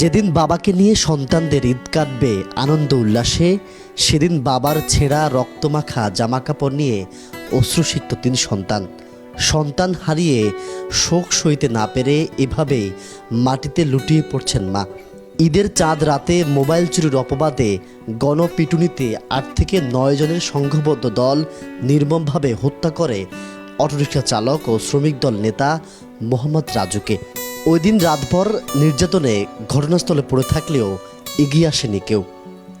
যেদিন বাবাকে নিয়ে সন্তানদের ঈদ কাটবে, আনন্দ উল্লাসে, সেদিন বাবার ছেঁড়া রক্তমাখা জামাকাপড় নিয়ে অশ্রুসিক্ত তিন সন্তান। সন্তান হারিয়ে শোক সইতে না পেরে এভাবে মাটিতে লুটিয়ে পড়ছেন মা। ঈদের চাঁদ রাতে মোবাইল চুরির অপবাদে গণপিটুনিতে আট থেকে নয় জনের সংঘবদ্ধ দল নির্মমভাবে হত্যা করে অটোরিকশা চালক ও শ্রমিক দল নেতা মোহাম্মদ রাজুকে। ওই দিন রাতভর নির্যাতনে ঘটনাস্থলে পড়ে থাকলেও এগিয়ে আসেনি কেউ।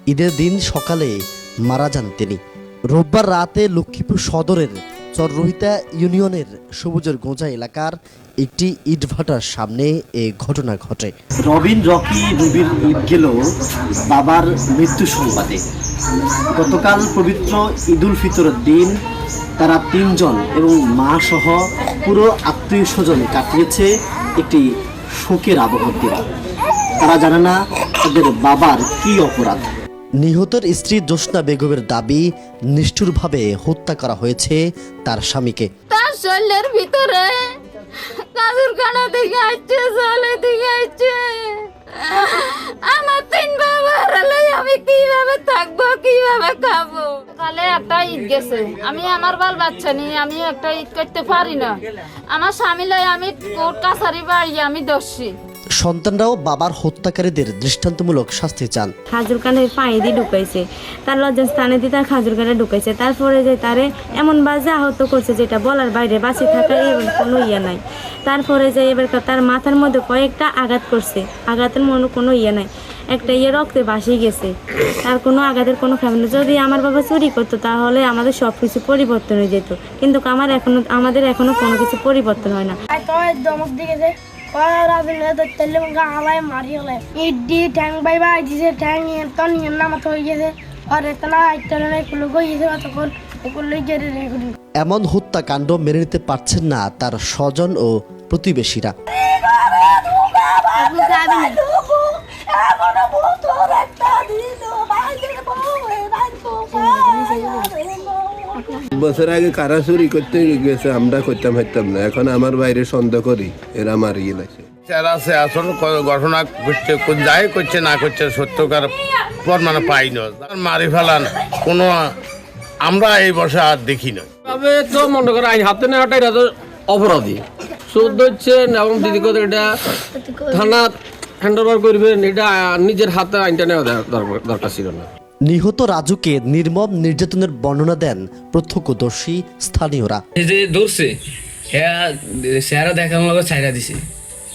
ঈদের দিন সকালে মারা যান তিনি। রোববার রাতে লক্ষ্মীপুর সদরের চররোহিতা ইউনিয়নের সবুজের গোঁজা এলাকার একটি ইটভাটার সামনে এ ঘটনা ঘটে। রবিন রকি রবির গেল বাবার মৃত্যু সংবাদে। গতকাল পবিত্র ঈদুল ফিতরের দিন তারা তিনজন এবং মা সহ পুরো আত্মীয় স্বজন কাটিয়েছে একটি শোকের আবহাওয়া দিন তারা জানে না তাদের বাবার কি অপরাধ। নিহতের স্ত্রী জোসনা বেগমের দাবি নিষ্ঠুরভাবে হত্যা করা হয়েছে তার স্বামীকে। তার শরীরের ভিতরে কাজুর কানা দিকে আসছে জলে দিকে আসছে। আমার কীভাবে থাকব কীভাবে খাব? কালে একটা ঈদ গেছে। আমি আমার বাল বাচ্চা নিয়ে আমি একটা ঈদ করতে পারি না। আমার স্বামী লয় আমি কোর্ট কাছারি বাড়ি আমি দোষী সন্তানরাও বাবার হত্যাকারীদের দৃষ্টান্তমূলক শাস্তি চান। খাজুর কানে পানি দিয়ে ঢুকাইছে। তার লজ্জাস্থানে দিয়ে তার খাজুর কানে ঢুকাইছে। তারপরে যে তারে এমন বাজে আহত করছে যেটা বলার বাইরে বাঁচে থাকা এর কোনো ইয়ে নাই। তারপরে যে এবার তার মাথার মধ্যে কয়েকটা আঘাত করছে। আঘাতের মনে কোনো ইয়ে নাই। একটা ইয়ে রক্তে ভাসিয়ে গেছে। তার কোনো আঘাতের কোনো না যদি আমার বাবা চুরি করতো তাহলে আমাদের সব কিছু পরিবর্তন হয়ে যেত। কিন্তু আমার এখনও আমাদের এখনও কোনো কিছু পরিবর্তন হয় না। দমক দিকে যে। মারি হলে। ইডি ঠ্যাং বাই বাই দিছে ঠ্যাং তো নিয়ে নামাত হয়ে গেছে। আর এতনা গিয়েছে তখন। এমন হত্যাকাণ্ড মেনে নিতে পারছেন না তার স্বজন ও প্রতিবেশীরা। বছর আগে কারা চুরি করতে গেছে আমরা করতাম হইতাম না। এখন আমার বাইরে সন্দেহ করি এরা মারিয়ে লাগছে যারা আছে আসল ঘটনা করছে কোন যাই করছে না করছে সত্যকার প্রমাণ পাই না। মারি ফেলান কোনো আমরা এই বছর আর দেখি না। তবে তো মনে করো আইন হাতে নেওয়াটা এটা তো অপরাধী। চোদ্দ হচ্ছে এবং দিদি কথা এটা থানা হ্যান্ড ওভার করবেন এটা নিজের হাতে আইনটা নেওয়া দরকার- দরকার ছিল না। নিহত রাজুকে নির্মম নির্যাতনের বর্ণনা দেন প্রত্যক্ষদর্শী স্থানীয়রা। যে ধরছে হ্যাঁ স্যারা দেখার লগে চাইরা দিছে।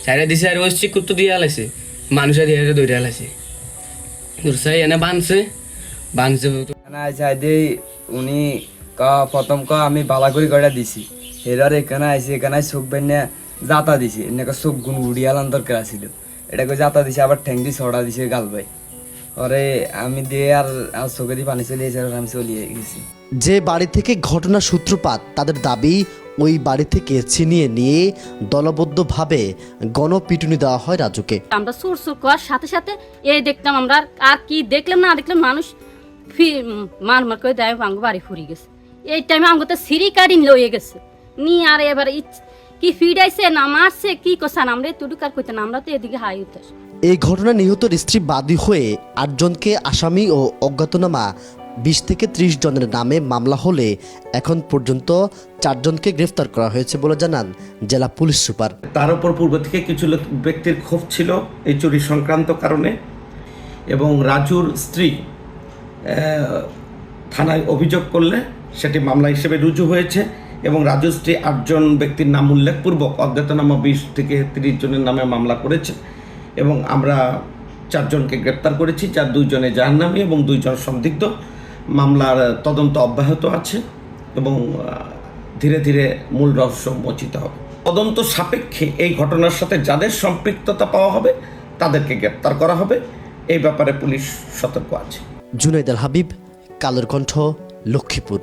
চাইরা দিছে আর ওই চিকুর তো দিয়ে আলাইছে মানুষের দিয়ে দৌড়ে আলাইছে ধরছে এনে বানছে বানছে এখানে চাইদে উনি ক প্রথম ক আমি বালা করে কয়টা দিছি। এবার এখানে আইসি এখানে চোখ বেনে জাতা দিছি। এনেকে চোখ গুণ উড়িয়ালান দরকার আছিল এটাকে জাতা দিছে আবার ঠ্যাং দিয়ে ছড়া দিছে গাল ভাই পরে আমি দিয়ে আর চোখে দিয়ে পানি চলে আর আমি চলিয়ে গেছি। যে বাড়ি থেকে ঘটনা সূত্রপাত তাদের দাবি ওই বাড়ি থেকে ছিনিয়ে নিয়ে দলবদ্ধভাবে গণপিটুনি দেওয়া হয় রাজুকে। আমরা সুর সুর করার সাথে সাথে এই দেখতাম আমরা আর কি দেখলাম না দেখলাম মানুষ ফি- মার মার করে দেয় আঙ্গ বাড়ি ফুরি গেছে। এই টাইমে আমাকে তো সিঁড়ি কাটি লয়ে গেছে। নি আর এবার কি ফিডাইছে না মারছে কি করছে আমরা তুডুকার করতে না আমরা তো এদিকে হাই উঠতে এই ঘটনা নিহতর স্ত্রী বাদী হয়ে আটজনকে আসামি ও অজ্ঞাতনামা বিশ থেকে ত্রিশ জনের নামে মামলা হলে এখন পর্যন্ত চারজনকে গ্রেফতার করা হয়েছে বলে জানান জেলা পুলিশ সুপার। তার উপর পূর্ব থেকে কিছু লোক ব্যক্তির ক্ষোভ ছিল এই চুরি সংক্রান্ত কারণে এবং রাজুর স্ত্রী থানায় অভিযোগ করলে সেটি মামলা হিসেবে রুজু হয়েছে। এবং রাজশ্রী আটজন ব্যক্তির নাম উল্লেখপূর্বক অজ্ঞাতনামা বিশ থেকে তিরিশ জনের নামে মামলা করেছে এবং আমরা চারজনকে গ্রেপ্তার করেছি যার দুইজনে জাহান্নামী এবং দুইজন সন্দিগ্ধ। মামলার তদন্ত অব্যাহত আছে এবং ধীরে ধীরে মূল রহস্য মোচিত হবে। তদন্ত সাপেক্ষে এই ঘটনার সাথে যাদের সম্পৃক্ততা পাওয়া হবে, তাদেরকে গ্রেপ্তার করা হবে। এই ব্যাপারে পুলিশ সতর্ক আছে। জুনাইদ আল হাবিব, কালের কণ্ঠ, লক্ষ্মীপুর।